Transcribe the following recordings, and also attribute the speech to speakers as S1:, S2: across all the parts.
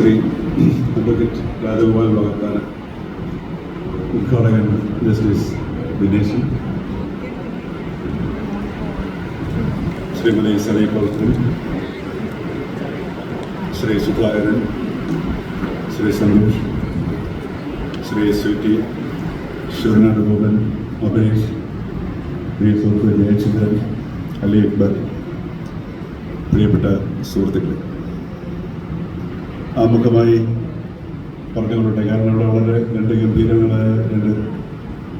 S1: Shri advocate Rajagopal ഭഗത്താൻ ഉദ്ഘാടകൻ justice Dineshan Shrimati Sali പൗത്രൻ ശ്രീ സുധാകരൻ ശ്രീ സന്തോഷ് ശ്രീ സ്വീറ്റി ശിവനാഥ് ഗോപൻ അഭിനേഷ് ശ്രീ സുഹൃത്ത് ജയചന്ദ്രൻ അലി അക്ബർ പ്രിയപ്പെട്ട സുഹൃത്തുക്കളെ. ആമുഖമായി പറഞ്ഞുകൊള്ളട്ടെ കാരണം ഇവിടെ വളരെ രണ്ട് ഗംഭീരങ്ങളായ രണ്ട്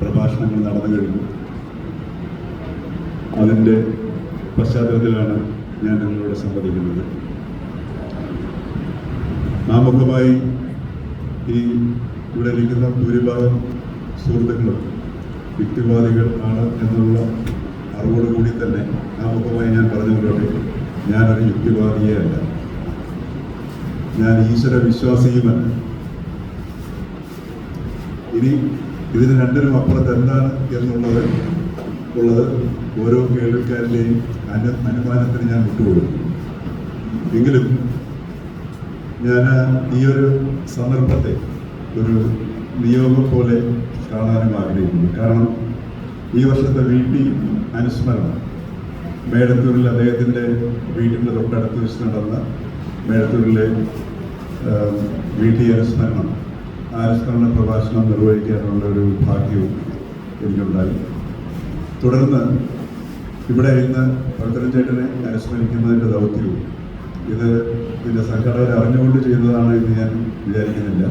S1: പ്രഭാഷണങ്ങൾ നടന്നു കഴിഞ്ഞു. അതിന്റെ പശ്ചാത്തലത്തിലാണ് ഞാൻ നിങ്ങളോട് സംവദിക്കുന്നത്. ആമുഖമായി ഈ ഇവിടെ ഇരിക്കുന്ന ഭൂരിഭാഗം സുഹൃത്തുക്കളും യുക്തിവാദികൾ ആണ് എന്നുള്ള അറിവോടുകൂടി തന്നെ ആമുഖമായി ഞാൻ പറഞ്ഞുകൊണ്ടോട്ടെ ഞാനൊരു യുക്തിവാദിയേ അല്ല. ഞാൻ ഈശ്വര വിശ്വാസിയുമല്ല ഇനി ഇതിന് രണ്ടിനും അപ്പുറത്ത് എന്താണ് എന്നുള്ളത് ഉള്ളത് ഓരോ കേൾക്കാരിലെയും അനു അനുമാനത്തിന് ഞാൻ വിട്ടുകൊടുക്കും. എങ്കിലും ഞാൻ ഈ ഒരു സന്ദർഭത്തെ ഒരു നിയോഗം പോലെ കാണാനും ആഗ്രഹിക്കുന്നു. കാരണം ഈ വർഷത്തെ വീട്ടിൽ അനുസ്മരണം. മേടത്തൂരിൽ അദ്ദേഹത്തിന്റെ വീട്ടിന്റെ തൊട്ടടുത്ത് വെച്ച് നടന്ന മേടത്തൂരിലെ ടി അനുസ്മരണം അനുസ്മരണ പ്രഭാഷണം നിർവഹിക്കാനുള്ള ഒരു ഭാഗ്യവും എനിക്കുണ്ടായി. തുടർന്ന് ഇവിടെ ഇന്ന് ഭക്തരൻ ചേട്ടനെ അനുസ്മരിക്കുന്നതിന്റെ ദൗത്യവും. ഇത് ഇതിന്റെ സംഘടകർ അറിഞ്ഞുകൊണ്ട് ചെയ്തതാണ് എന്ന് ഞാൻ വിചാരിക്കുന്നില്ല.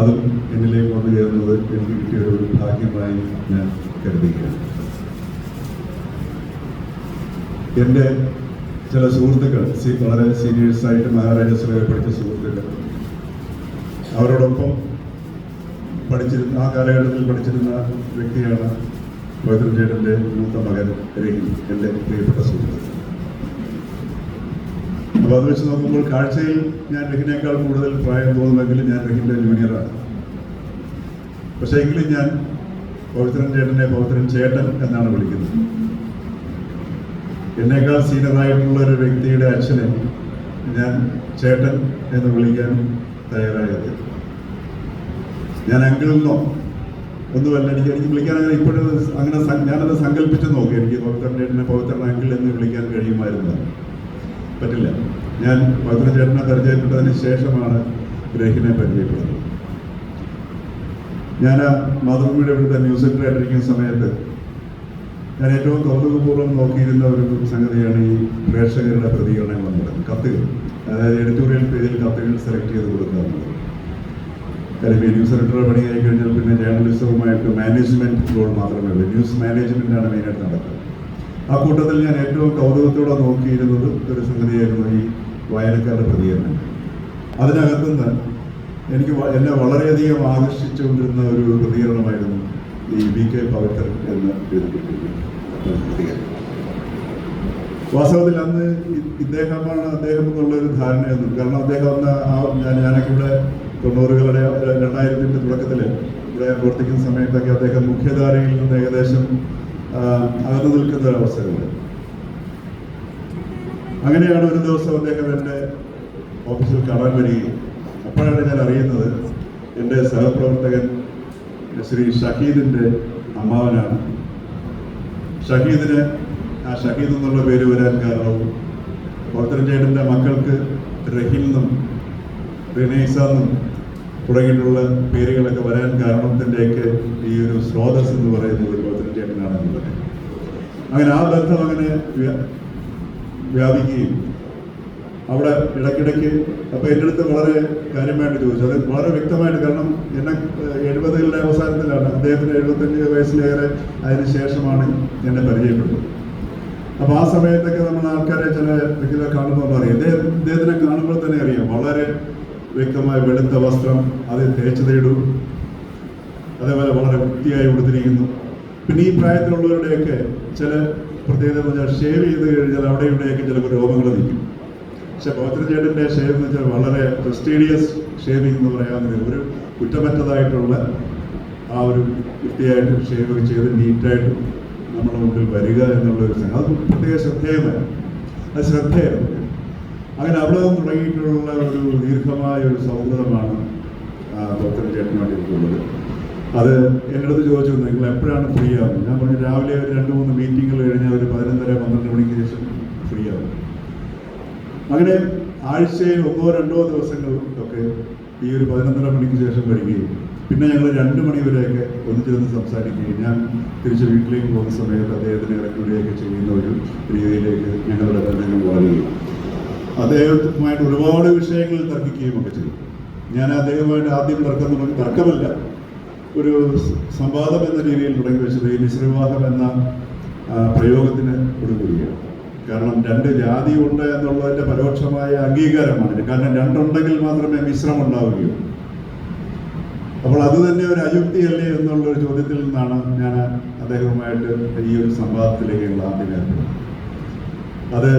S1: അതും എന്നിലേക്ക് വന്നു ചേർന്നത് എനിക്ക് കിട്ടിയ ഒരു ഭാഗ്യമായി ഞാൻ കരുതുകയാണ്. എന്റെ ചില സുഹൃത്തുക്കൾ സി വളരെ സീനിയേഴ്സായിട്ട് മഹാരാജാസിലൊക്കെ പഠിച്ച സുഹൃത്തുക്കൾ. അവരോടൊപ്പം പഠിച്ചിരുന്ന ആ കാലഘട്ടത്തിൽ പഠിച്ചിരുന്ന വ്യക്തിയാണ് പവിത്രൻ ചേട്ടന്റെ മൂത്ത മകൻ രഹി എന്റെ പ്രിയപ്പെട്ട സുഹൃത്ത്. അപ്പോൾ അത് വെച്ച് നോക്കുമ്പോൾ കാഴ്ചയിൽ ഞാൻ രഹിനേക്കാൾ കൂടുതൽ പ്രായം തോന്നുമെങ്കിലും ഞാൻ രഹിന്റെ ജൂനിയറാണ്. പക്ഷേ എങ്കിലും ഞാൻ പവിത്രൻ ചേട്ടനെ പവിത്രൻ ചേട്ടൻ എന്നാണ് വിളിക്കുന്നത്. എന്നേക്കാൾ സീനിയറായിട്ടുള്ള ഒരു വ്യക്തിയുടെ അച്ഛനെ ഞാൻ ചേട്ടൻ എന്ന് വിളിക്കാൻ തയ്യാറായത്. ഞാൻ അങ്കിളിനോ ഒന്നുമല്ല എനിക്ക് എനിക്ക് വിളിക്കാൻ അങ്ങനെ ഇപ്പോഴും അങ്ങനെ ഞാനത് സങ്കല്പിച്ച് നോക്കി. എനിക്ക് ചേട്ടനെ പവിത്രൻ അങ്കിൾ എന്ന് വിളിക്കാൻ കഴിയുമായിരുന്നു. പറ്റില്ല. ഞാൻ പവിത്രൻ ചേട്ടനെ പരിചയപ്പെട്ടതിന് ശേഷമാണ് ഗ്രഹിനെ പരിചയപ്പെടുന്നത് ഞാൻ മാതൃഭൂമിയുടെ ഇവിടുത്തെ ന്യൂസ് സെന്ററായിട്ടിരിക്കുന്ന സമയത്ത് ഞാൻ ഏറ്റവും കൗതുകപൂർവം നോക്കിയിരുന്ന ഒരു സംഗതിയാണ് ഈ പ്രേക്ഷകരുടെ പ്രതികരണങ്ങൾ എന്നുള്ളത് കത്തുകൾ അതായത് എഡിറ്റോറിയൽ പേജിൽ കത്തുകൾ സെലക്ട് ചെയ്ത് കൊടുക്കുക എന്നുള്ളത്. കാര്യം ഈ ന്യൂസ് എഡിറ്റർ ആയി കഴിഞ്ഞാൽ പിന്നെ ജേർണലിസവുമായിട്ട് മാനേജ്മെന്റ് റോൾ മാത്രമേ ഉള്ളൂ. ന്യൂസ് മാനേജ്മെന്റ് ആണ് മെയിനായിട്ട് നടക്കുന്നത് ആ കൂട്ടത്തിൽ ഞാൻ ഏറ്റവും കൗതുകത്തോടെ നോക്കിയിരുന്നത് ഒരു സംഗതിയായിരുന്നു ഈ വായനക്കാരുടെ പ്രതികരണം. അതിനകത്തുനിന്ന് എനിക്ക് എന്നെ വളരെയധികം ആകർഷിച്ചുകൊണ്ടിരുന്ന ഒരു പ്രതികരണമായിരുന്നു ഈ വി കെ പവിത്രൻ പേര് പ്രതികരണം വാസ്തവത്തിൽ അന്ന് ഇദ്ദേഹമാണ് അദ്ദേഹം എന്നുള്ള ഒരു ധാരണയായിരുന്നു. കാരണം അദ്ദേഹം അന്ന് ആ ഞാൻ ഞാനൊക്കെ ഇവിടെ തൊണ്ണൂറുകളുടെ രണ്ടായിരത്തിന്റെ തുടക്കത്തിൽ ഇവിടെ പ്രവർത്തിക്കുന്ന സമയത്തൊക്കെ അദ്ദേഹം മുഖ്യധാരയിൽ നിന്ന് ഏകദേശം അകന്നു നിൽക്കുന്ന ഒരു അവസരമുണ്ട് അങ്ങനെയാണ് ഒരു ദിവസം അദ്ദേഹം എന്റെ ഓഫീസിൽ കാണാൻ വരികയും അപ്പോഴാണ് ഞാൻ അറിയുന്നത് എന്റെ സഹപ്രവർത്തകൻ ശ്രീ ഷഹീദിന്റെ അമ്മാവനാണ്. ഷഹീദിന് ആ ഷഹീദ് എന്നുള്ള പേര് വരാൻ കാരണവും ഭക്തൻ ചേട്ടന്റെ മക്കൾക്ക് റഹീൽ റിനൈസ എന്നും തുടങ്ങിയിട്ടുള്ള പേരുകളൊക്കെ വരാൻ കാരണത്തിന്റെയൊക്കെ ഈ ഒരു സ്രോതസ് എന്ന് പറയുന്നത് ഭക്തൻ ചേട്ടനാണ് എന്നുള്ളത് അങ്ങനെ ആ ബന്ധം അങ്ങനെ വ്യാപിക്കുകയും അവിടെ ഇടയ്ക്കിടയ്ക്ക് അപ്പോൾ എന്റെ അടുത്ത് വളരെ കാര്യമായിട്ട് ചോദിച്ചു. അത് വളരെ വ്യക്തമായിട്ട് കാരണം എന്നെ എഴുപതുകളുടെ അവസാനത്തിലാണ് അദ്ദേഹത്തിന് എഴുപത്തഞ്ച് വയസ്സിലേറെ അതിന് ശേഷമാണ് എന്നെ പരിചയപ്പെട്ടത്. അപ്പോൾ ആ സമയത്തൊക്കെ നമ്മൾ ആൾക്കാരെ ചില വ്യക്തികളെ കാണുമ്പോൾ അറിയാം. അദ്ദേഹം ഇദ്ദേഹത്തിനെ കാണുമ്പോൾ തന്നെ അറിയാം. വളരെ വ്യക്തമായ വെളുത്ത വസ്ത്രം അത് തേച്ചു തേടും അതേപോലെ വളരെ വൃത്തിയായി കൊടുത്തിരിക്കുന്നു പിന്നെ ഈ പ്രായത്തിലുള്ളവരുടെയൊക്കെ ചില പ്രത്യേകത ഷേവ് ചെയ്ത് കഴിഞ്ഞാൽ അവിടെ ഇവിടെയൊക്കെ ചിലപ്പോൾ രോഗങ്ങൾ നിൽക്കും. പക്ഷെ പവിത്ര ഷേവ് എന്ന് വെച്ചാൽ വളരെ പ്രസ്റ്റീഡിയസ് ഷേവിംഗ് എന്ന് പറയാവുന്ന ഒരു കുറ്റമറ്റതായിട്ടുള്ള ആ ഒരു വൃത്തിയായിട്ട് ഷേവ് ചെയ്ത് നീറ്റായിട്ട് നമ്മുടെ മുമ്പിൽ വരിക എന്നുള്ള ഒരു സംഘം അത് പ്രത്യേക ശ്രദ്ധേയമാണ്. അത് ശ്രദ്ധേയമാണ് അങ്ങനെ അവിടെ നിന്ന് തുടങ്ങിയിട്ടുള്ള ഒരു ദീർഘമായ ഒരു സൗഹൃദമാണ് ഡോക്ടർ ചേട്ടനുമായിട്ട് അത് എന്റെ അടുത്ത് ചോദിച്ചു നിങ്ങൾ എപ്പോഴാണ് ഫ്രീ ആവുന്നത്? ഞാൻ പറഞ്ഞു രാവിലെ ഒരു രണ്ട് മൂന്ന് മീറ്റിങ്ങുകൾ കഴിഞ്ഞാൽ ഒരു പതിനൊന്നര പന്ത്രണ്ട് മണിക്ക് ശേഷം അങ്ങനെ ആഴ്ചയിൽ ഒന്നോ രണ്ടോ ദിവസങ്ങളിലൊക്കെ ഈ ഒരു പതിനൊന്നര മണിക്ക് ശേഷം വരികയും പിന്നെ ഞങ്ങൾ രണ്ട് മണി വരെയൊക്കെ ഒന്നിച്ചിരുന്ന് സംസാരിക്കുകയും ഞാൻ തിരിച്ച് വീട്ടിലേക്ക് പോകുന്ന സമയത്ത് അദ്ദേഹത്തിന് ഇറക്കുകയൊക്കെ ചെയ്യുന്ന ഒരു രീതിയിലേക്ക് ഞങ്ങളുടെ ബന്ധങ്ങൾ വളരുകയും അദ്ദേഹവുമായിട്ട് ഒരുപാട് വിഷയങ്ങൾ തർക്കിക്കുകയും ഒക്കെ ചെയ്തു. ഞാൻ അദ്ദേഹമായിട്ട് ആദ്യം തർക്കം തുടങ്ങി തർക്കമല്ല ഒരു സംവാദം എന്ന രീതിയിൽ തുടങ്ങി വെച്ചത് ഈ മിശ്രവിവാഹം എന്ന പ്രയോഗത്തിന് കൂടിയാണ് കാരണം രണ്ട് ജാതി ഉണ്ട് എന്നുള്ളതിന്റെ പരോക്ഷമായ അംഗീകാരമാണ്. കാരണം രണ്ടുണ്ടെങ്കിൽ മാത്രമേ മിശ്രം ഉണ്ടാവുകയുള്ളൂ. അപ്പോൾ അത് തന്നെ ഒരു അയുക്തിയല്ലേ എന്നുള്ള ഒരു ചോദ്യത്തിൽ നിന്നാണ് ഞാൻ അദ്ദേഹവുമായിട്ട് ഈ ഒരു സംവാദത്തിലേക്ക് ഞങ്ങൾ ആദ്യം അത്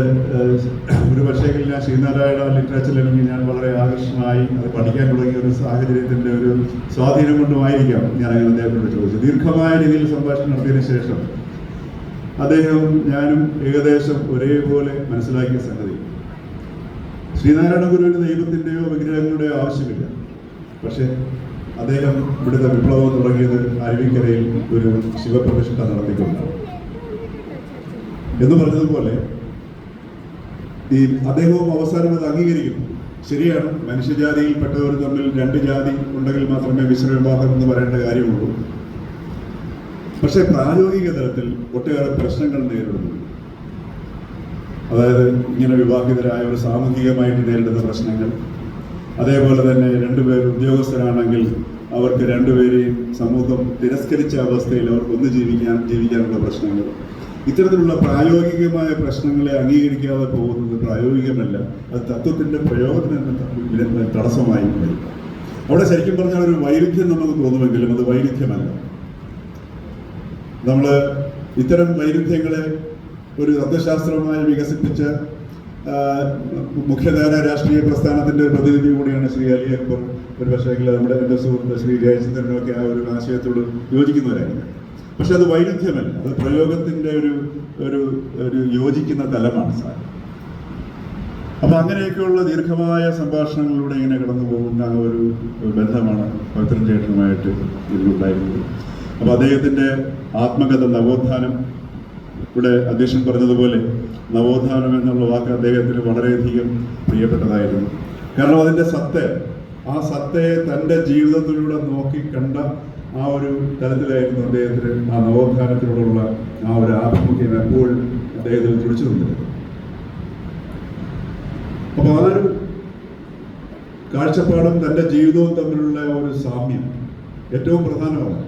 S1: ഒരു പക്ഷേ ഞാൻ ശ്രീനാരായണ ലിറ്ററേച്ചറിലെങ്കിൽ ഞാൻ വളരെ ആകർഷണമായി അത് പഠിക്കാൻ തുടങ്ങിയ ഒരു സാഹചര്യത്തിന്റെ ഒരു സ്വാധീനം കൊണ്ടുമായിരിക്കാം. ഞാൻ അങ്ങനെ അദ്ദേഹത്തോട് ചോദിച്ചത് ദീർഘമായ രീതിയിൽ സംഭാഷണം നടത്തിയതിനു ശേഷം അദ്ദേഹം ഞാനും ഏകദേശം ഒരേപോലെ മനസ്സിലാക്കിയ സംഗതി. ശ്രീനാരായണ ഗുരുവിന് ദൈവത്തിന്റെയോ വിഗ്രഹങ്ങളുടെയോ ആവശ്യമില്ല. പക്ഷേ അദ്ദേഹം ഇവിടുത്തെ വിപ്ലവം തുടങ്ങിയത് അരുവിക്കരയിൽ ഒരു ശിവപ്രതിഷ്ഠ നടത്തിക്കൊണ്ടാണ്. എന്ന് പറഞ്ഞതുപോലെ ഈ അദ്ദേഹവും അവസാനം അത് അംഗീകരിക്കുന്നു. ശരിയാണ് മനുഷ്യജാതിയിൽപ്പെട്ടവർ തമ്മിൽ രണ്ട് ജാതി ഉണ്ടെങ്കിൽ മാത്രമേ മിശ്രവിവാഹം എന്ന് പറയേണ്ട കാര്യമുള്ളൂ. പക്ഷേ പ്രായോഗിക തലത്തിൽ ഒട്ടേറെ പ്രശ്നങ്ങൾ നേരിടുന്നു അതായത് ഇങ്ങനെ വിവാഹിതരായവർ സാമൂഹികമായിട്ട് നേരിടുന്ന പ്രശ്നങ്ങൾ. അതേപോലെ തന്നെ രണ്ടുപേർ ഉദ്യോഗസ്ഥരാണെങ്കിൽ അവർക്ക് രണ്ടുപേരെയും സമൂഹം തിരസ്കരിച്ച അവസ്ഥയിൽ അവർക്ക് ഒന്ന് ജീവിക്കാൻ ജീവിക്കാനുള്ള പ്രശ്നങ്ങൾ. ഇത്തരത്തിലുള്ള പ്രായോഗികമായ പ്രശ്നങ്ങളെ അംഗീകരിക്കാതെ പോകുന്നത് പ്രായോഗികമല്ല. അത് തത്വത്തിന്റെ പ്രയോഗത്തിന് തടസ്സമായി. അവിടെ ശരിക്കും പറഞ്ഞാൽ ഒരു വൈരുദ്ധ്യം നമുക്ക് തോന്നുമെങ്കിലും അത് വൈരുദ്ധ്യമല്ല. നമ്മൾ ഇത്തരം വൈരുദ്ധ്യങ്ങളെ ഒരു തത്വശാസ്ത്രമായി വികസിപ്പിച്ച മുഖ്യധാര രാഷ്ട്രീയ പ്രസ്ഥാനത്തിന്റെ ഒരു പ്രതിനിധി കൂടിയാണ് ശ്രീ അലി അക്ബർ. ഒരു പക്ഷേ നമ്മുടെ എന്റെ സുഹൃത്ത് ശ്രീ ജയചന്ദ്രനൊക്കെ ആ ഒരു ആശയത്തോട് യോജിക്കുന്നവരായിരുന്നു പക്ഷെ അത് വൈരുദ്ധ്യമല്ല. അത് പ്രയോഗത്തിന്റെ ഒരു ഒരു ഒരു യോജിക്കുന്ന തലമാണ് സാർ. അപ്പൊ അങ്ങനെയൊക്കെയുള്ള ദീർഘമായ സംഭാഷണങ്ങളിലൂടെ ഇങ്ങനെ കടന്നു പോകുന്ന ഒരു ബന്ധമാണ് പവിത്രൻ ചേട്ടനുമായിട്ട് ഇതിലുണ്ടായിരുന്നത്. അപ്പൊ അദ്ദേഹത്തിന്റെ ആത്മകഥ നവോത്ഥാനം ഇവിടെ അധ്യക്ഷൻ പറഞ്ഞതുപോലെ നവോത്ഥാനം എന്നുള്ള വാക്ക് അദ്ദേഹത്തിന് വളരെയധികം പ്രിയപ്പെട്ടതായിരുന്നു. കാരണം അതിന്റെ സത്ത് ആ സത്തയെ തന്റെ ജീവിതത്തിലൂടെ നോക്കി കണ്ട ആ ഒരു തലത്തിലായിരുന്നു അദ്ദേഹത്തിന് ആ നവോത്ഥാനത്തിനോടുള്ള ആ ഒരു ആഭിമുഖ്യം എപ്പോഴും അദ്ദേഹത്തിന് തുടിച്ചു നിന്നിരുന്നത് അപ്പൊ ആ ഒരു കാഴ്ചപ്പാടും തന്റെ ജീവിതവും തമ്മിലുള്ള ഒരു സാമ്യം ഏറ്റവും പ്രധാനമാണ്.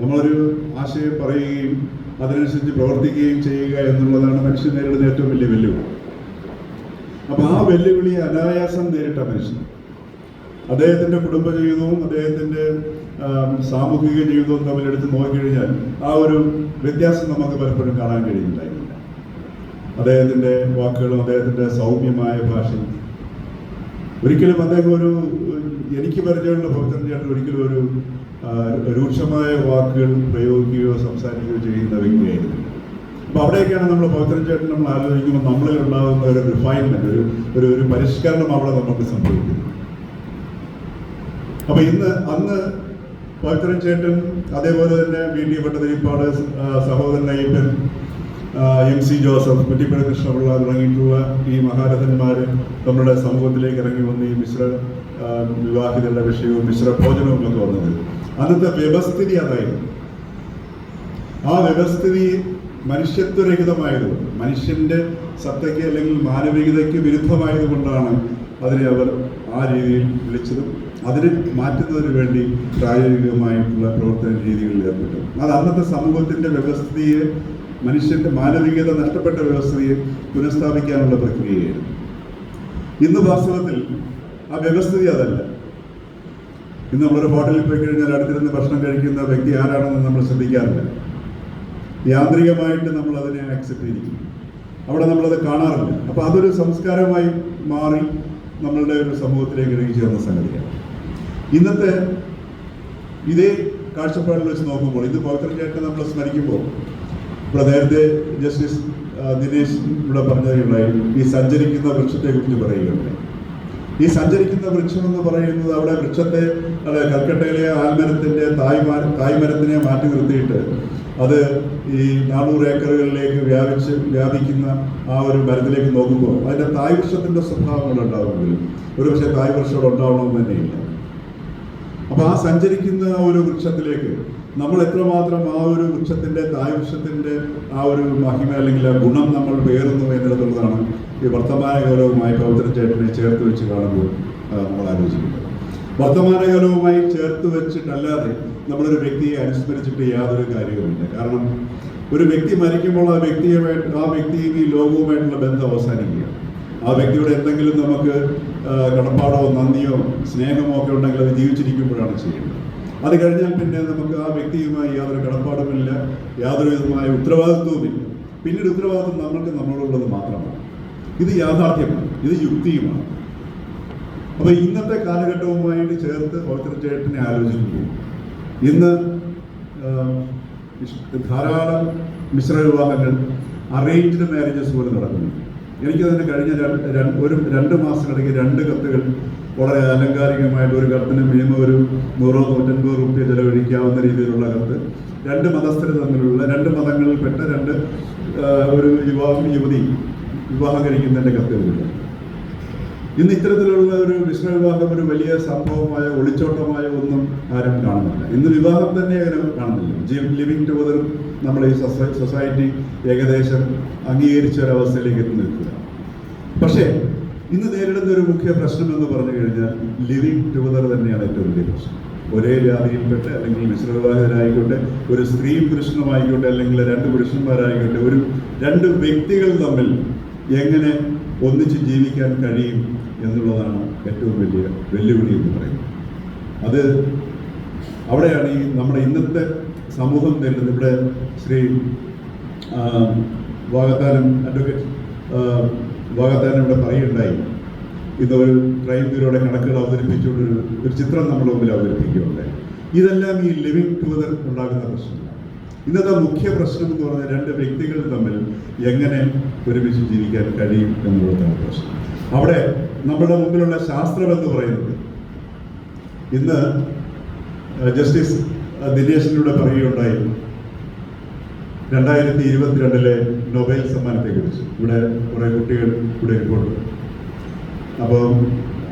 S1: നമ്മളൊരു ആശയം പറയുകയും അതിനനുസരിച്ച് പ്രവർത്തിക്കുകയും ചെയ്യുക എന്നുള്ളതാണ് മനുഷ്യൻ നേരിടുന്ന ഏറ്റവും വലിയ വെല്ലുവിളി. അപ്പൊ ആ വെല്ലുവിളി അനായാസം നേരിട്ട മനുഷ്യൻ. അദ്ദേഹത്തിന്റെ കുടുംബജീവിതവും അദ്ദേഹത്തിന്റെ ആം, സാമൂഹിക ജീവിതവും തമ്മിൽ എടുത്ത് നോക്കിക്കഴിഞ്ഞാൽ ആ ഒരു വ്യത്യാസം നമുക്ക് പലപ്പോഴും കാണാൻ കഴിയുന്നുണ്ടായിരുന്നില്ല അദ്ദേഹത്തിന്റെ വാക്കുകളും അദ്ദേഹത്തിന്റെ സൗമ്യമായ ഭാഷയും. ഒരിക്കലും അദ്ദേഹം ഒരു എനിക്ക് പരിചയമുള്ള ഭക്തൻ ഒരിക്കലും ഒരു രൂക്ഷമായ വാക്കുകൾ പ്രയോഗിക്കുകയോ സംസാരിക്കുകയോ ചെയ്യുന്ന വ്യക്തിയായിരുന്നു. അപ്പൊ അവിടെയൊക്കെയാണ് നമ്മൾ ചേട്ടൻ നമ്മൾ ആലോചിക്കുമ്പോൾ നമ്മളിൽ ഉണ്ടാകുന്ന ഒരു റിഫൈൻമെന്റ് ഒരു ഒരു ഒരു പരിഷ്കരണം അവിടെ നമുക്ക് സംഭവിക്കുന്നു. അപ്പൊ ഇന്ന് അന്ന് പവിത്രൻ ചേട്ടൻ അതേപോലെ തന്നെ V Bhattathiripad Sahodaran Ayyappan M C Joseph Kuttippuzha Krishnapillai തുടങ്ങിയിട്ടുള്ള ഈ മഹാരഥന്മാർ നമ്മുടെ സമൂഹത്തിലേക്ക് ഇറങ്ങി വന്ന് ഈ മിശ്ര വിവാഹിതരുടെ വിഷയവും മിശ്ര ഭോജനവും ഒക്കെ വന്നത് അന്നത്തെ വ്യവസ്ഥിതി അതായിരുന്നു. ആ വ്യവസ്ഥിതി മനുഷ്യത്വരഹിതമായതുകൊണ്ട് മനുഷ്യന്റെ സത്തയ്ക്ക് അല്ലെങ്കിൽ മാനവികതയ്ക്ക് വിരുദ്ധമായതുകൊണ്ടാണ് അതിനെ അവർ ആ രീതിയിൽ വിളിച്ചതും അതിനെ മാറ്റുന്നതിന് വേണ്ടി പ്രായോഗികമായിട്ടുള്ള പ്രവർത്തന രീതികളിൽ ഏർപ്പെട്ടു അത് അന്നത്തെ സമൂഹത്തിന്റെ വ്യവസ്ഥിതിയെ മനുഷ്യന്റെ മാനവികത നഷ്ടപ്പെട്ട വ്യവസ്ഥയെ പുനഃസ്ഥാപിക്കാനുള്ള പ്രക്രിയയായിരുന്നു. ഇന്ന് വാസ്തവത്തിൽ ആ വ്യവസ്ഥിതി അതല്ല. ഇന്ന് നമ്മളൊരു ഹോട്ടലിൽ പോയി കഴിഞ്ഞാൽ അടുത്തിരുന്ന് ഭക്ഷണം കഴിക്കുന്ന വ്യക്തി ആരാണെന്ന് നമ്മൾ ശ്രദ്ധിക്കാറില്ല. യാന്ത്രികമായിട്ട് നമ്മൾ അതിനെ ആക്സെപ്റ്റ് ചെയ്തിരിക്കും. അവിടെ നമ്മളത് കാണാറില്ല. അപ്പോൾ അതൊരു സംസ്കാരമായി മാറി നമ്മളുടെ ഒരു സമൂഹത്തിലേക്ക് ഇറങ്ങി ചേർന്ന സംഗതിയാണ്. ഇന്നത്തെ ഇതേ കാഴ്ചപ്പാടിൽ വെച്ച് നോക്കുമ്പോൾ ഇത് പവിത്രൻ നമ്മൾ സ്മരിക്കുമ്പോൾ ഇവിടെ നേരത്തെ ജസ്റ്റിസ് ദിനേശ് ഇവിടെ പറഞ്ഞതുണ്ടായി ഈ സഞ്ചരിക്കുന്ന വൃക്ഷത്തെ കുറിച്ച് പറയുകയുണ്ടായി ഈ സഞ്ചരിക്കുന്ന വൃക്ഷം എന്ന് പറയുന്നത് അവിടെ വൃക്ഷത്തെ കൽക്കട്ടയിലെ ആൽമരത്തിന്റെ തായ്മാ തായ്മരത്തിനെ മാറ്റി നിർത്തിയിട്ട് അത് ഈ നാനൂറ് ഏക്കറുകളിലേക്ക് വ്യാപിച്ച് വ്യാപിക്കുന്ന ആ ഒരു മരത്തിലേക്ക് നോക്കുമ്പോൾ അതിന്റെ തായ് വൃക്ഷത്തിന്റെ സ്വഭാവങ്ങൾ ഉണ്ടാവുമെങ്കിലും ഒരുപക്ഷെ തായ് വൃക്ഷം ഉണ്ടാവണമെന്ന് തന്നെയില്ല. അപ്പൊ ആ സഞ്ചരിക്കുന്ന ഒരു വൃക്ഷത്തിലേക്ക് നമ്മൾ എത്രമാത്രം ആ ഒരു വൃക്ഷത്തിന്റെ തായ് വൃക്ഷത്തിന്റെ ആ ഒരു മഹിമ അല്ലെങ്കിൽ ആ ഗുണം നമ്മൾ പേറുന്നു എന്നുള്ളതാണ് ഈ വർത്തമാനകാലവുമായി പൗത്രചേട്ടനെ ചേട്ടനെ ചേർത്ത് വെച്ച് കാണുമ്പോൾ നമ്മൾ ആലോചിക്കുന്നത്. വർത്തമാനകാലവുമായി ചേർത്ത് വെച്ചിട്ടല്ലാതെ നമ്മളൊരു വ്യക്തിയെ അനുസ്മരിച്ചിട്ട് യാതൊരു കാര്യവുമില്ല. കാരണം ഒരു വ്യക്തി മരിക്കുമ്പോൾ ആ വ്യക്തിയുമായിട്ട് ആ വ്യക്തിയും ഈ ലോകവുമായിട്ടുള്ള ബന്ധം അവസാനിക്കുകയാണ്. ആ വ്യക്തിയോട് എന്തെങ്കിലും നമുക്ക് കടപ്പാടോ നന്ദിയോ സ്നേഹമോ ഒക്കെ ഉണ്ടെങ്കിൽ അത് ജീവിച്ചിരിക്കുമ്പോഴാണ് ചെയ്യേണ്ടത് അത് കഴിഞ്ഞാൽ പിന്നെ നമുക്ക് ആ വ്യക്തിയുമായി യാതൊരു കടപ്പാടുമില്ല യാതൊരു വിധമായ ഉത്തരവാദിത്വവുമില്ല പിന്നീട് ഉത്തരവാദിത്വം നമ്മൾക്ക് നമ്മളോടുള്ളത് മാത്രമാണ്. ഇത് യാഥാർത്ഥ്യമാണ് ഇത് യുക്തിയുമാണ്. അപ്പോൾ ഇന്നത്തെ കാലഘട്ടവുമായിട്ട് ചേർത്ത് പവിത്ര ആലോചിക്കുന്നു ഇന്ന് ധാരാളം മിശ്ര വിവാഹങ്ങൾ അറേഞ്ച്ഡ് മാരേജസ് പോലെ നടക്കുന്നു. എനിക്ക് തന്നെ കഴിഞ്ഞ ഒരു രണ്ട് മാസത്തിനിടയ്ക്ക് രണ്ട് കത്തുകൾ വളരെ അലങ്കാരികമായിട്ട് ഒരു കത്തിന് മിനിമം ഒരു നൂറോ നൂറ്റൻപത് റുപ്യ ചെലവഴിക്കാവുന്ന രീതിയിലുള്ള കത്ത്. രണ്ട് മതസ്ഥർ തമ്മിലുള്ള രണ്ട് മതങ്ങളിൽപ്പെട്ട രണ്ട് ഒരു യുവാവും യുവതി വിവാഹം കഴിക്കുന്നതിന്റെ കത്തുകളുണ്ട് ഇന്ന് ഇത്തരത്തിലുള്ള ഒരു വിഷ്ണു വിവാഹം ഒരു വലിയ സംഭവമായ ഒളിച്ചോട്ടമായ ഒന്നും ആരും കാണുന്നില്ല. ഇന്ന് വിവാഹം തന്നെ അങ്ങനെ കാണുന്നില്ല. ലിവിങ് ടുഗദർ നമ്മുടെ ഈ സൊസൈറ്റി ഏകദേശം അംഗീകരിച്ച ഒരവസ്ഥയിലേക്ക് എത്തി നിൽക്കുക പക്ഷേ ഇന്ന് നേരിടുന്ന ഒരു മുഖ്യ പ്രശ്നം എന്ന് പറഞ്ഞു കഴിഞ്ഞാൽ ലിവിങ് ടുഗദർ തന്നെയാണ് ഏറ്റവും വലിയ പ്രശ്നം. ഒരേ ജാതിയിൽപ്പെട്ട് അല്ലെങ്കിൽ മിശ്രവിവാഹിതരായിക്കോട്ടെ ഒരു സ്ത്രീയും പുരുഷനുമായിക്കോട്ടെ അല്ലെങ്കിൽ രണ്ട് പുരുഷന്മാരായിക്കോട്ടെ ഒരു രണ്ട് വ്യക്തികൾ തമ്മിൽ എങ്ങനെ ഒന്നിച്ച് ജീവിക്കാൻ കഴിയും എന്നുള്ളതാണ് ഏറ്റവും വലിയ വെല്ലുവിളി എന്ന് പറയുന്നത്. അത് അവിടെയാണ് ഈ നമ്മുടെ ഇന്നത്തെ സമൂഹം നേരിടുന്നത് ഇവിടെ ശ്രീ വാഗത്താനം അഡ്വക്കേറ്റ് വാഗത്താനം ഇവിടെ പറയുണ്ടായി ഇതൊരു ക്രൈം ബ്യൂറോയുടെ കണക്കുകൾ അവതരിപ്പിച്ചുകൊണ്ട് ഒരു ചിത്രം നമ്മുടെ മുമ്പിൽ അവതരിപ്പിക്കുകയുണ്ടായി. ഇതെല്ലാം ഈ ലിവിങ് ടുഗദർ ഉണ്ടാകുന്ന പ്രശ്നമാണ്. ഇന്നത്തെ മുഖ്യ പ്രശ്നം എന്ന് പറഞ്ഞാൽ രണ്ട് വ്യക്തികൾ തമ്മിൽ എങ്ങനെ ഒരുമിച്ച് ജീവിക്കാൻ കഴിയും എന്നുള്ളതാണ് പ്രശ്നം. അവിടെ നമ്മുടെ മുമ്പിലുള്ള ശാസ്ത്രം എന്ന് പറയുന്നത് ഇന്ന് ജസ്റ്റിസ് ദിനേശിലൂടെ പറയുകയുണ്ടായി. രണ്ടായിരത്തി ഇരുപത്തിരണ്ടിലെ നൊബേൽ സമ്മാനത്തെ കുറിച്ച് ഇവിടെ കുറേ കുട്ടികൾ ഇവിടെ ഇരിപ്പുണ്ട്. അപ്പം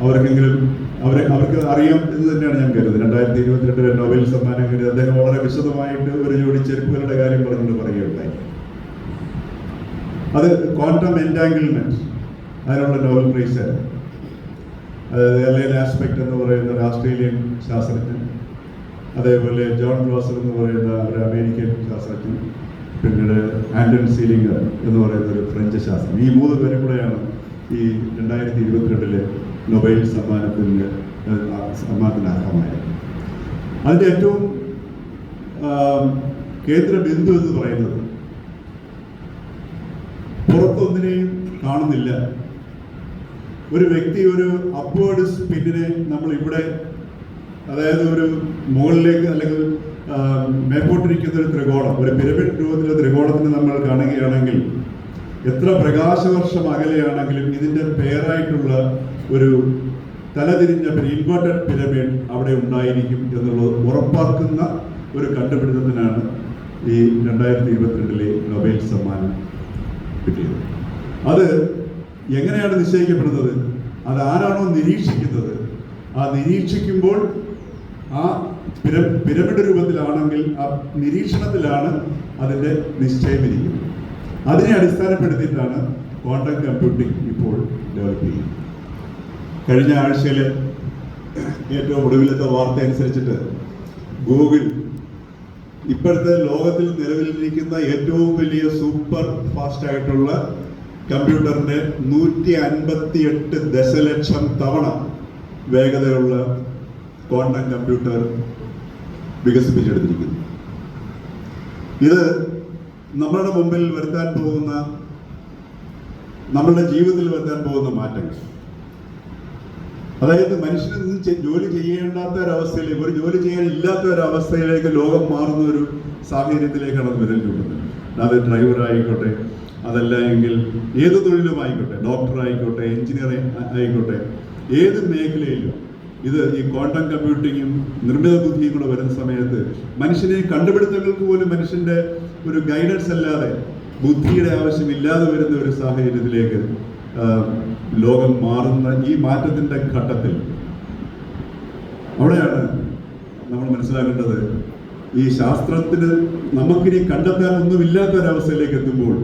S1: അവർക്കെങ്കിലും അവരെ അവർക്ക് അറിയാം എന്ന് തന്നെയാണ് ഞാൻ കരുതുന്നത്. രണ്ടായിരത്തി ഇരുപത്തിരണ്ടിലെ നോബൽ സമ്മാനം കരുതി അദ്ദേഹം വളരെ വിശദമായിട്ട് ഒരു ജോഡി ചെരുപ്പുകളുടെ കാര്യം പറഞ്ഞുകൊണ്ട് പറയുകയുണ്ടായി. അത് ക്വാണ്ടം എന്റാങ്കിൾമെന്റ് അതിനുള്ള നോബൽ പ്രൈസ് അതായത് എലൈൻ ആസ്പെക്ട് എന്ന് പറയുന്ന ഒരു ആസ്ട്രേലിയൻ ശാസ്ത്രജ്ഞൻ അതേപോലെ ജോൺ ഗ്ലോസർ എന്ന് പറയുന്ന ഒരു അമേരിക്കൻ ശാസ്ത്രജ്ഞൻ പിന്നീട് ആൻഡൻ സീലിംഗർ എന്ന് പറയുന്ന ഒരു ഫ്രഞ്ച് ശാസ്ത്രജ്ഞൻ. ഈ മൂന്ന് പേരും കൂടെയാണ് ഈ രണ്ടായിരത്തി ഇരുപത്തിരണ്ടിലെ നൊബൈൽ സമ്മാനത്തിന് സമ്മാനത്തിന് അർഹമായത് അതിന്റെ ഏറ്റവും കേന്ദ്ര ബിന്ദു എന്ന് പറയുന്നത് പുറത്തൊന്നിനെയും കാണുന്നില്ല. ഒരു വ്യക്തി ഒരു അപ്വേർഡ് സ്പിന്നിനെ നമ്മൾ ഇവിടെ അതായത് ഒരു മുകളിലേക്ക് അല്ലെങ്കിൽ മേപ്പോട്ടിരിക്കുന്ന ഒരു ത്രികോണം ഒരു പിരമിഡ് രൂപത്തിലുള്ള ത്രികോണത്തിന് നമ്മൾ കാണുകയാണെങ്കിൽ എത്ര പ്രകാശവർഷം അകലെയാണെങ്കിലും ഇതിന്റെ പേരായിട്ടുള്ള ഒരു തലതിരിഞ്ഞ ഇൻവേർട്ടഡ് പിരമിഡ് അവിടെ ഉണ്ടായിരിക്കും എന്നുള്ളത് ഉറപ്പാക്കുന്ന ഒരു കണ്ടുപിടുത്തത്തിനാണ് ഈ രണ്ടായിരത്തി ഇരുപത്തിരണ്ടിലെ നൊബേൽ സമ്മാനം കിട്ടിയത്. അത് എങ്ങനെയാണ് നിശ്ചയിക്കപ്പെടുന്നത്? അത് ആരാണോ നിരീക്ഷിക്കുന്നത്? ആ നിരീക്ഷിക്കുമ്പോൾ ആ പിര- പിരമിഡ് രൂപത്തിലാണെങ്കിൽ ആ നിരീക്ഷണത്തിലാണ് അതിന്റെ നിശ്ചയമിരിക്കുന്നത് അതിനെ അടിസ്ഥാനപ്പെടുത്തിയിട്ടാണ് ക്വാണ്ടം കമ്പ്യൂട്ടിംഗ് ഇപ്പോൾ ഡെവലപ്പ് ചെയ്യുന്നത്. കഴിഞ്ഞ ആഴ്ചയിലെ ഏറ്റവും ഒടുവിലത്തെ വാർത്ത അനുസരിച്ചിട്ട് ഗൂഗിൾ ഇപ്പോഴത്തെ ലോകത്തിൽ നിലവിലിരിക്കുന്ന ഏറ്റവും വലിയ സൂപ്പർ ഫാസ്റ്റ് ആയിട്ടുള്ള കമ്പ്യൂട്ടറിന്റെ നൂറ്റി അൻപത്തി എട്ട് ദശലക്ഷം തവണ വേഗതയുള്ള ക്വാണ്ടം കമ്പ്യൂട്ടർ വികസിപ്പിച്ചെടുത്തിരിക്കുന്നു. ഇത് നമ്മളുടെ മുമ്പിൽ വരുത്താൻ പോകുന്ന നമ്മളുടെ ജീവിതത്തിൽ വരുത്താൻ പോകുന്ന മാറ്റങ്ങൾ. അതായത് മനുഷ്യന് ജോലി ചെയ്യേണ്ടാത്ത ഒരവസ്ഥയിലേക്ക് ഒരു ജോലി ചെയ്യാൻ ഇല്ലാത്ത ഒരവസ്ഥയിലേക്ക് ലോകം മാറുന്ന ഒരു സാഹചര്യത്തിലേക്കാണ് വിരൽ ചൂണ്ടുന്നത്. അത് ഡ്രൈവർ ആയിക്കോട്ടെ അതല്ല എങ്കിൽ ഏത് തൊഴിലുമായിക്കോട്ടെ ഡോക്ടർ ആയിക്കോട്ടെ എഞ്ചിനീയർ ആയിക്കോട്ടെ ഏത് മേഖലയിലും ഇത് ഈ ക്വാണ്ടം കമ്പ്യൂട്ടിങ്ങും നിർമ്മിത ബുദ്ധിയും കൂടെ വരുന്ന സമയത്ത് മനുഷ്യനെ കണ്ടുപിടുത്തങ്ങൾക്ക് പോലും മനുഷ്യന്റെ ഒരു ഗൈഡൻസ് അല്ലാതെ ബുദ്ധിയുടെ ആവശ്യമില്ലാതെ വരുന്ന ഒരു സാഹചര്യത്തിലേക്ക് ലോകം മാറുന്ന ഈ മാറ്റത്തിന്റെ ഘട്ടത്തിൽ അവിടെയാണ് നമ്മൾ മനസ്സിലാക്കേണ്ടത്. ഈ ശാസ്ത്രത്തിന് നമുക്കിനി കണ്ടെത്താൻ ഒന്നുമില്ലാത്ത ഒരവസ്ഥയിലേക്ക് എത്തുമ്പോൾ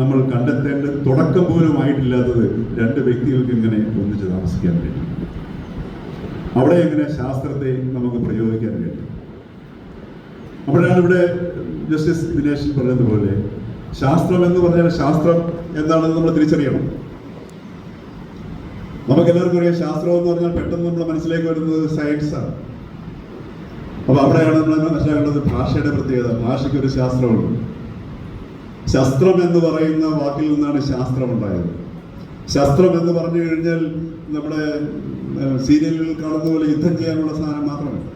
S1: നമ്മൾ കണ്ടെത്തേണ്ട തുടക്കം പോലും ആയിട്ടില്ലാത്തത് രണ്ട് വ്യക്തികൾക്ക് ഇങ്ങനെ ഒന്നിച്ച് താമസിക്കാൻ കഴിയും. അവിടെ എങ്ങനെ ശാസ്ത്രത്തെ നമുക്ക് പ്രയോഗിക്കാൻ കഴിയും? അപ്പോഴാണ് ഇവിടെ ജസ്റ്റിസ് ദിനേശൻ പറഞ്ഞതുപോലെ ശാസ്ത്രം എന്ന് പറഞ്ഞാൽ ശാസ്ത്രം എന്താണെന്ന് നമ്മൾ തിരിച്ചറിയണം. നമുക്ക് എല്ലാവർക്കും അറിയാം ശാസ്ത്രം എന്ന് പറഞ്ഞാൽ പെട്ടെന്ന് നമ്മുടെ മനസ്സിലേക്ക് വരുന്നത് സയൻസാണ് അപ്പൊ അവിടെയാണ് നമ്മൾ മനസ്സിലാക്കേണ്ടത് ഭാഷയുടെ പ്രത്യേകത. ഭാഷയ്ക്ക് ഒരു ശാസ്ത്രമുണ്ട്. ശസ്ത്രം എന്ന് പറയുന്ന വാക്കിൽ നിന്നാണ് ശാസ്ത്രം ഉണ്ടായത്. ശസ്ത്രം എന്ന് പറഞ്ഞു കഴിഞ്ഞാൽ നമ്മുടെ സീരിയലുകളിൽ കാണുന്ന പോലെ യുദ്ധം ചെയ്യാനുള്ള സാധനം മാത്രമല്ല.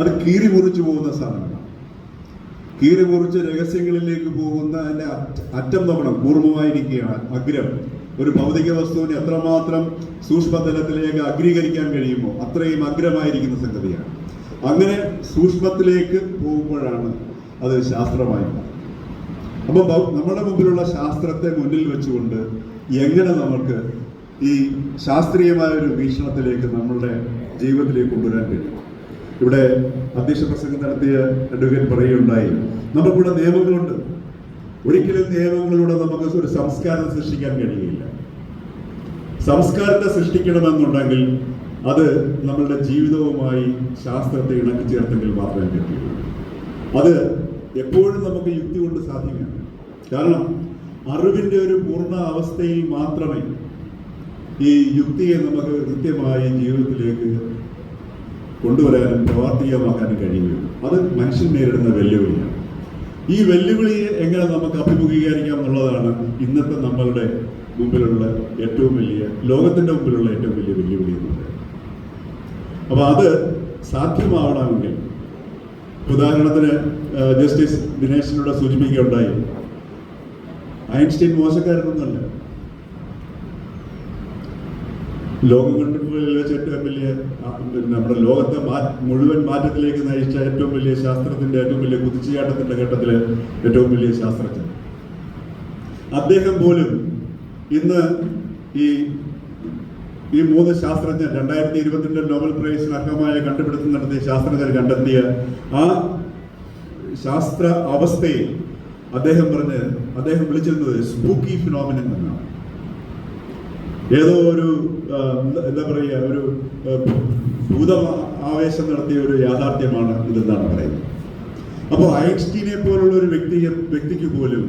S1: അത് കീറി മുറിച്ചു പോകുന്ന സാധനമാണ്. കീറി മുറിച്ച് രഹസ്യങ്ങളിലേക്ക് പോകുന്ന അറ്റ- അറ്റം നോക്കണം പൂർവമായിരിക്കുകയാണ് അഗ്രം. ഒരു ഭൗതിക വസ്തുവിനെ എത്രമാത്രം സൂക്ഷ്മതലത്തിലേക്ക് അഗ്രീകരിക്കാൻ കഴിയുമോ അത്രയും അഗ്രമായിരിക്കുന്ന സംഗതിയാണ്. അങ്ങനെ സൂക്ഷ്മത്തിലേക്ക് പോകുമ്പോഴാണ് അത് ശാസ്ത്രമായി. അപ്പോൾ നമ്മുടെ മുമ്പിലുള്ള ശാസ്ത്രത്തെ മുന്നിൽ വെച്ചുകൊണ്ട് എങ്ങനെ നമുക്ക് ഈ ശാസ്ത്രീയമായ ഒരു വീക്ഷണത്തിലേക്ക് നമ്മളുടെ ജീവിതത്തിലേക്ക് കൊണ്ടുവരാൻ കഴിയും? ഇവിടെ അധ്യക്ഷ പ്രസംഗം നടത്തിയ അഡ്വക്കേറ്റ് പറയുകയുണ്ടായി നമുക്കിവിടെ നിയമങ്ങളുണ്ട്. ഒരിക്കലും നിയമങ്ങളിലൂടെ നമുക്ക് ഒരു സംസ്കാരം സൃഷ്ടിക്കാൻ കഴിയില്ല. സംസ്കാരത്തെ സൃഷ്ടിക്കണമെന്നുണ്ടെങ്കിൽ അത് നമ്മളുടെ ജീവിതവുമായി ശാസ്ത്രത്തെ ഇണക്കി ചേർത്തെങ്കിൽ മാത്രമേ കിട്ടിയുള്ളൂ അത് എപ്പോഴും നമുക്ക് യുക്തി കൊണ്ട് സാധിക്കണം കാരണം അറിവിന്റെ ഒരു പൂർണ അവസ്ഥയിൽ മാത്രമേ ഈ യുക്തിയെ നമുക്ക് കൃത്യമായി ജീവിതത്തിലേക്ക് കൊണ്ടുവരാനും പ്രവർത്തികമാക്കാനും കഴിയുകയുള്ളൂ അത് മനുഷ്യൻ നേരിടുന്ന വെല്ലുവിളിയാണ്. ഈ വെല്ലുവിളിയെ എങ്ങനെ നമുക്ക് അഭിമുഖീകരിക്കാം എന്നുള്ളതാണ് ഇന്നത്തെ നമ്മളുടെ മുമ്പിലുള്ള ഏറ്റവും വലിയ ലോകത്തിന്റെ മുമ്പിലുള്ള ഏറ്റവും വലിയ വെല്ലുവിളി എന്ന് പറയുന്നത്. അപ്പൊ അത് സാധ്യമാവണമെങ്കിൽ ഉദാഹരണത്തിന് ജസ്റ്റിസ് ദിനേശിനോട് സൂചിപ്പിക്കുകയുണ്ടായി. ഐൻസ്റ്റീൻ മോശക്കാരനൊന്നുമല്ല. ലോകം കണ്ടിട്ടുള്ളതിൽ വെച്ച് ഏറ്റവും വലിയ നമ്മുടെ ലോകത്തെ മുഴുവൻ മാറ്റത്തിലേക്ക് നയിച്ച ഏറ്റവും വലിയ ശാസ്ത്രത്തിന്റെ ഏറ്റവും വലിയ കുതിച്ചുചാട്ടത്തിന്റെ ഘട്ടത്തിലെ ഏറ്റവും വലിയ ശാസ്ത്രജ്ഞൻ. അദ്ദേഹം പോലും ഇന്ന് ഈ ഈ മൂന്ന് ശാസ്ത്രജ്ഞർ രണ്ടായിരത്തി ഇരുപത്തിരണ്ട് നോബൽ പ്രൈസിന് അർഹമായ കണ്ടുപിടുത്തം നടത്തിയ ശാസ്ത്രജ്ഞർ കണ്ടെത്തിയ ആ ശാസ്ത്ര അവസ്ഥയിൽ അദ്ദേഹം പറഞ്ഞ് അദ്ദേഹം വിളിച്ചിരുന്നത് സ്പൂക്കി ഫിനോമിനൻ എന്നാണ്. ഏതോ ഒരു എന്താ- പറയുക ഒരു ഭൂത ആവേശം നടത്തിയ ഒരു യാഥാർത്ഥ്യമാണ് ഇതെന്നാണ് പറയുന്നത്. അപ്പോൾ ഐൻസ്റ്റീനെ പോലുള്ള ഒരു വ്യക്തി വ്യക്തിക്ക് പോലും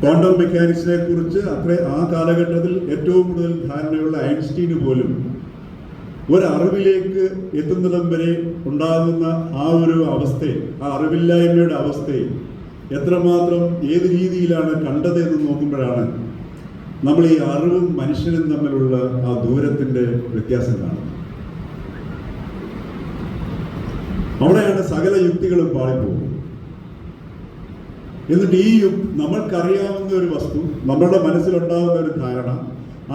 S1: ക്വാണ്ടം മെക്കാനിക്സിനെ കുറിച്ച് അത്ര ആ കാലഘട്ടത്തിൽ ഏറ്റവും കൂടുതൽ ധാരണയുള്ള ഐൻസ്റ്റീന് പോലും ഒരറിവിലേക്ക് എത്തുന്നിടം വരെ ഉണ്ടാകുന്ന ആ ഒരു അവസ്ഥയെ ആ അറിവില്ലായ്മയുടെ അവസ്ഥയെ എത്രമാത്രം ഏത് രീതിയിലാണ് കണ്ടത് എന്ന് നോക്കുമ്പോഴാണ് നമ്മൾ ഈ അറിവും മനുഷ്യനും തമ്മിലുള്ള ആ ദൂരത്തിന്റെ വ്യത്യാസം കാണുന്നത് അവിടെയാണ് സകല യുക്തികളും പാളിപ്പോകുന്നത്. എന്നിട്ട് ഈ നമ്മൾക്കറിയാവുന്ന ഒരു വസ്തു നമ്മളുടെ മനസ്സിലുണ്ടാകുന്ന ഒരു ധാരണ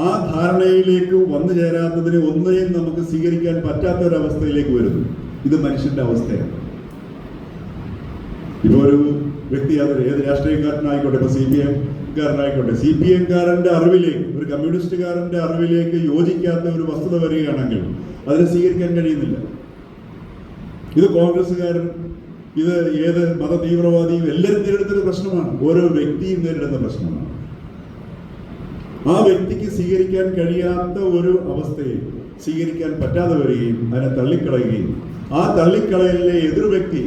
S1: ആ ധാരണയിലേക്ക് വന്നു ചേരാത്തതിന് ഒന്നിനെയും നമുക്ക് സ്വീകരിക്കാൻ പറ്റാത്ത ഒരു അവസ്ഥയിലേക്ക് വരുന്നു. ഇത് മനുഷ്യന്റെ അവസ്ഥയാണ്. ഇപ്പൊ ഒരു വ്യക്തി അത് ഏത് രാഷ്ട്രീയക്കാരനായിക്കോട്ടെ ഇപ്പൊ സി പി എം കാരനായിക്കോട്ടെ സി പി എംകാരന്റെ അറിവിലേക്ക് ഒരു കമ്മ്യൂണിസ്റ്റുകാരന്റെ അറിവിലേക്ക് യോജിക്കാത്ത ഒരു വസ്തുത വരികയാണെങ്കിൽ അതിനെ സ്വീകരിക്കാൻ കഴിയുന്നില്ല. ഇത് കോൺഗ്രസ്സുകാരൻ ഇത് ഏത് മത തീവ്രവാദിയും എല്ലാവരും നേരിടുന്ന പ്രശ്നമാണ്. ഓരോ വ്യക്തിയും നേരിടുന്ന പ്രശ്നമാണ്. ആ വ്യക്തിക്ക് സ്വീകരിക്കാൻ കഴിയാത്ത ഒരു അവസ്ഥയെ സ്വീകരിക്കാൻ പറ്റാതെ വരികയും അതിനെ തള്ളിക്കളയുകയും ആ തള്ളിക്കളയലിലെ എതിർ വ്യക്തി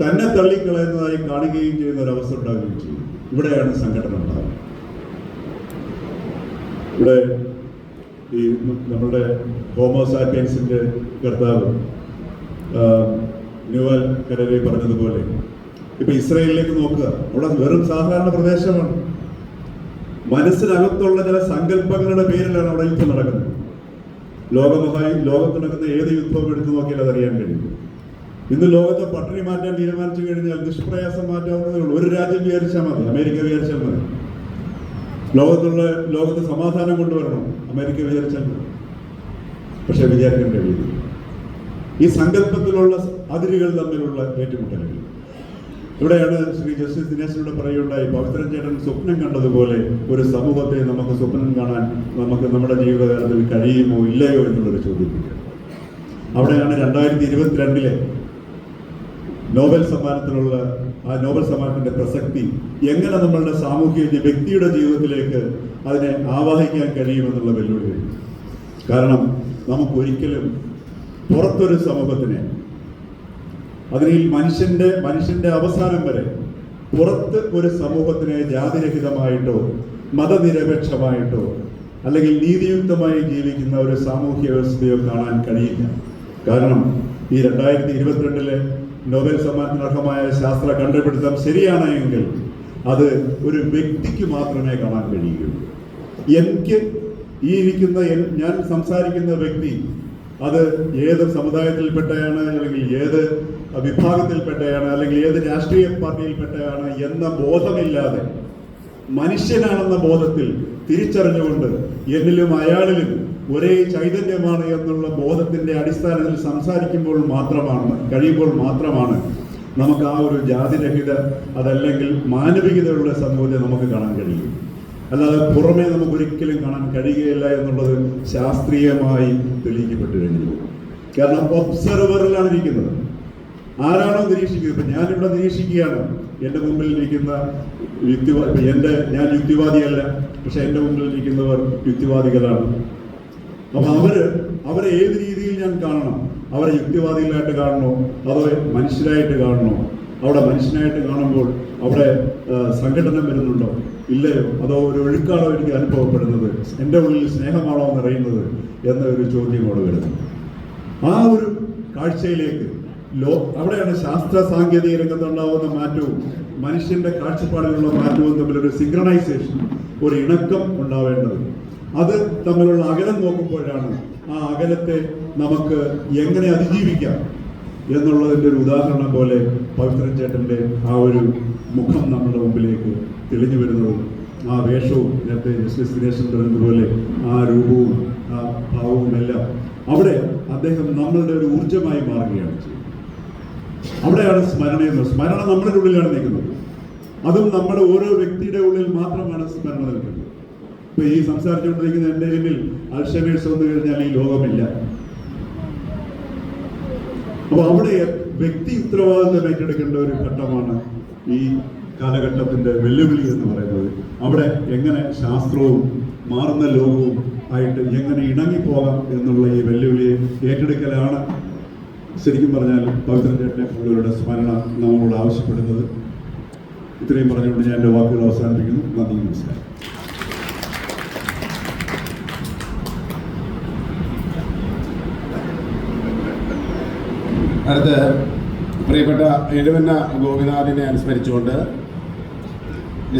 S1: തന്നെ തള്ളിക്കളയുന്നതായി കാണുകയും ചെയ്യുന്ന ഒരു അവസ്ഥ ഉണ്ടാവുകയും ചെയ്യും. ഇവിടെയാണ് സംഘടന ഉണ്ടാകുന്നത് ഇവിടെ ഈ നമ്മുടെ ഹോമോസാപ്പിയൻസിന്റെ കർത്താവ് ന്യൂവൽ കരവി പറഞ്ഞതുപോലെ ഇപ്പൊ ഇസ്രയേലിലേക്ക് നോക്കുക. അവിടെ വെറും സാധാരണ പ്രദേശമാണ്. മനസ്സിനകത്തുള്ള ചില സങ്കല്പങ്ങളുടെ പേരിലാണ് അവിടെ യുദ്ധം നടക്കുന്നത്. ലോകമഹായി ലോകത്ത് നടക്കുന്ന ഏത് യുദ്ധവും എടുത്തു നോക്കിയാൽ അതറിയാൻ കഴിയും. ഇന്ന് ലോകത്തെ പട്ടിണി മാറ്റാൻ തീരുമാനിച്ചു കഴിഞ്ഞാൽ നിഷ്പ്രയാസം മാറ്റാവുന്നതേ ഉള്ളൂ. ഒരു രാജ്യം വിചാരിച്ചാൽ മതി അമേരിക്ക വിചാരിച്ചാൽ മതി. ലോകത്തുള്ള ലോകത്ത് സമാധാനം കൊണ്ടുവരണം അമേരിക്ക വിചാരിച്ചാൽ മതി. പക്ഷെ വിചാരിക്കാൻ കഴിയില്ല. ഈ സങ്കല്പത്തിലുള്ള അതിരുകൾ തമ്മിലുള്ള ഏറ്റുമുട്ടലുകൾ. ഇവിടെയാണ് ശ്രീ ജസ്റ്റിസ് ദിനേശനോട് പറയുണ്ടായി പവിത്രൻ ചേട്ടൻ സ്വപ്നം കണ്ടതുപോലെ ഒരു സമൂഹത്തെ നമുക്ക് സ്വപ്നം കാണാൻ നമുക്ക് നമ്മുടെ ജീവിതകാലത്തിൽ കഴിയുമോ ഇല്ലയോ എന്നുള്ളൊരു ചോദ്യം അവിടെയാണ് രണ്ടായിരത്തി ഇരുപത്തിരണ്ടിലെ നോബൽ സമ്മാനത്തിലുള്ള ആ നോബൽ സമ്മാനത്തിന്റെ പ്രസക്തി എങ്ങനെ നമ്മളുടെ സാമൂഹിക വ്യക്തിയുടെ ജീവിതത്തിലേക്ക് അതിനെ ആവാഹിക്കാൻ കഴിയുമെന്നുള്ള വെല്ലുവിളി. കാരണം നമുക്ക് ഒരിക്കലും പുറത്തൊരു സമൂഹത്തിനെ അതിൽ മനുഷ്യന്റെ മനുഷ്യന്റെ അവസാനം വരെ പുറത്ത് ഒരു സമൂഹത്തിനെ ജാതിരഹിതമായിട്ടോ മതനിരപേക്ഷമായിട്ടോ അല്ലെങ്കിൽ നീതിയുക്തമായി ജീവിക്കുന്ന ഒരു സാമൂഹ്യ വ്യവസ്ഥയോ കാണാൻ കഴിയില്ല. കാരണം ഈ രണ്ടായിരത്തി ഇരുപത്തിരണ്ടിലെ നോബൽ സമ്മാനത്തിന് അർഹമായ ശാസ്ത്ര കണ്ടുപിടുത്തം ശരിയാണ് എങ്കിൽ അത് ഒരു വ്യക്തിക്ക് മാത്രമേ കാണാൻ കഴിയുകയുള്ളൂ. എനിക്ക് ഈ ഇരിക്കുന്ന ഞാൻ സംസാരിക്കുന്ന വ്യക്തി അത് ഏത് സമുദായത്തിൽപ്പെട്ടയാണ് അല്ലെങ്കിൽ ഏത് വിഭാഗത്തിൽപ്പെട്ടയാണ് അല്ലെങ്കിൽ ഏത് രാഷ്ട്രീയ പാർട്ടിയിൽപ്പെട്ടയാണ് എന്ന ബോധമില്ലാതെ മനുഷ്യനാണെന്ന ബോധത്തിൽ തിരിച്ചറിഞ്ഞുകൊണ്ട് എന്നിലും അയാളിലും ഒരേ ചൈതന്യമാണ് എന്നുള്ള ബോധത്തിന്റെ അടിസ്ഥാനത്തിൽ സംസാരിക്കുമ്പോൾ മാത്രമാണ് കഴിയുമ്പോൾ മാത്രമാണ് നമുക്ക് ആ ഒരു ജാതിരഹിത അതല്ലെങ്കിൽ മാനവികതയുള്ള സമൂഹത്തെ നമുക്ക് കാണാൻ കഴിയും. അല്ലാതെ പുറമേ നമുക്ക് ഒരിക്കലും കാണാൻ കഴിയുകയില്ല എന്നുള്ളത് ശാസ്ത്രീയമായി തെളിയിക്കപ്പെട്ടു കഴിഞ്ഞു കാരണം ഒബ്സർവറിലാണ് ഇരിക്കുന്നത്. ആരാണോ നിരീക്ഷിക്കുന്നത്? ഇപ്പൊ ഞാനിവിടെ നിരീക്ഷിക്കുകയാണ്. എന്റെ മുമ്പിൽ ഇരിക്കുന്ന യുക്തിവാദി എന്റെ ഞാൻ യുക്തിവാദിയല്ല പക്ഷെ എന്റെ മുമ്പിൽ ഇരിക്കുന്നവർ യുക്തിവാദികളാണ്. അപ്പൊ അവർ അവരെ ഏത് രീതിയിൽ ഞാൻ കാണണം? അവരെ യുക്തിവാദികളായിട്ട് കാണണോ? അതോ മനുഷ്യരായിട്ട് കാണണോ? അവിടെ മനുഷ്യനായിട്ട് കാണുമ്പോൾ അവിടെ സംഘടന വരുന്നുണ്ടോ? ഇല്ലയോ? അതോ ഒരു ഒഴുക്കാണോ എനിക്ക് അനുഭവപ്പെടുന്നത്? എന്റെ ഉള്ളിൽ സ്നേഹമാണോ എന്നറിയുന്നത്? എന്ന ഒരു ചോദ്യം അവിടെ വരുന്നു. ആ ഒരു കാഴ്ചയിലേക്ക് ലോ അവിടെയാണ് ശാസ്ത്ര സാങ്കേതിക രംഗത്തുണ്ടാവുന്ന മാറ്റവും മനുഷ്യന്റെ കാഴ്ചപ്പാടിലുള്ള മാറ്റവും തമ്മിലൊരു സിങ്ക്രണൈസേഷൻ ഒരു ഇണക്കം ഉണ്ടാവേണ്ടത്. അത് തമ്മിലുള്ള അകലം നോക്കുമ്പോഴാണ് ആ അകലത്തെ നമുക്ക് എങ്ങനെ അതിജീവിക്കാം എന്നുള്ളതിന്റെ ഒരു ഉദാഹരണം പോലെ പവിത്രൻ ചേട്ടന്റെ ആ ഒരു മുഖം നമ്മുടെ മുമ്പിലേക്ക് തെളിഞ്ഞു വരുന്നതും ആ വേഷവും നേരത്തെ ജസ്റ്റിസ് ദിനേശൻ പറഞ്ഞതുപോലെ ആ രൂപവും ആ ഭാവവും എല്ലാം അവിടെ അദ്ദേഹം നമ്മളുടെ ഒരു ഊർജമായി മാറുകയാണ് ചെയ്യുന്നത് അവിടെയാണ് സ്മരണ എന്ന് സ്മരണ നമ്മുടെ ഉള്ളിലാണ് നിൽക്കുന്നത്. അതും നമ്മുടെ ഓരോ വ്യക്തിയുടെ ഉള്ളിൽ മാത്രമാണ് സ്മരണ നിൽക്കുന്നത്. ഇപ്പൊ ഈ സംസാരിച്ചുകൊണ്ടിരിക്കുന്ന എന്റെ മുന്നിൽ അൽഷമേഴ്സ് വന്നു കഴിഞ്ഞാൽ ഈ ലോകമില്ല. അപ്പൊ അവിടെ വ്യക്തി ഉത്തരവാദിത്വം ഏറ്റെടുക്കേണ്ട ഒരു ഘട്ടമാണ് ഈ കാലഘട്ടത്തിന്റെ വെല്ലുവിളി എന്ന് പറയുന്നത്. അവിടെ എങ്ങനെ ശാസ്ത്രവും മാറുന്ന ലോകവും ആയിട്ട് എങ്ങനെ ഇണങ്ങിപ്പോകാം എന്നുള്ള ഈ വെല്ലുവിളിയെ ഏറ്റെടുക്കലാണ് ശരിക്കും പറഞ്ഞാൽ പവിത്രൻ ചേട്ടനെ പോലുള്ളവരുടെ സ്മരണ നമ്മളോട് ആവശ്യപ്പെടുന്നത്. ഇത്രയും പറഞ്ഞുകൊണ്ട് ഞാൻ എന്റെ വാക്കുകൾ അവസാനിപ്പിക്കുന്നു. നന്ദി നമസ്കാരം.
S2: അടുത്ത് പ്രിയപ്പെട്ട എഴുവന്ന ഗോപിനാഥിനെ അനുസ്മരിച്ചുകൊണ്ട്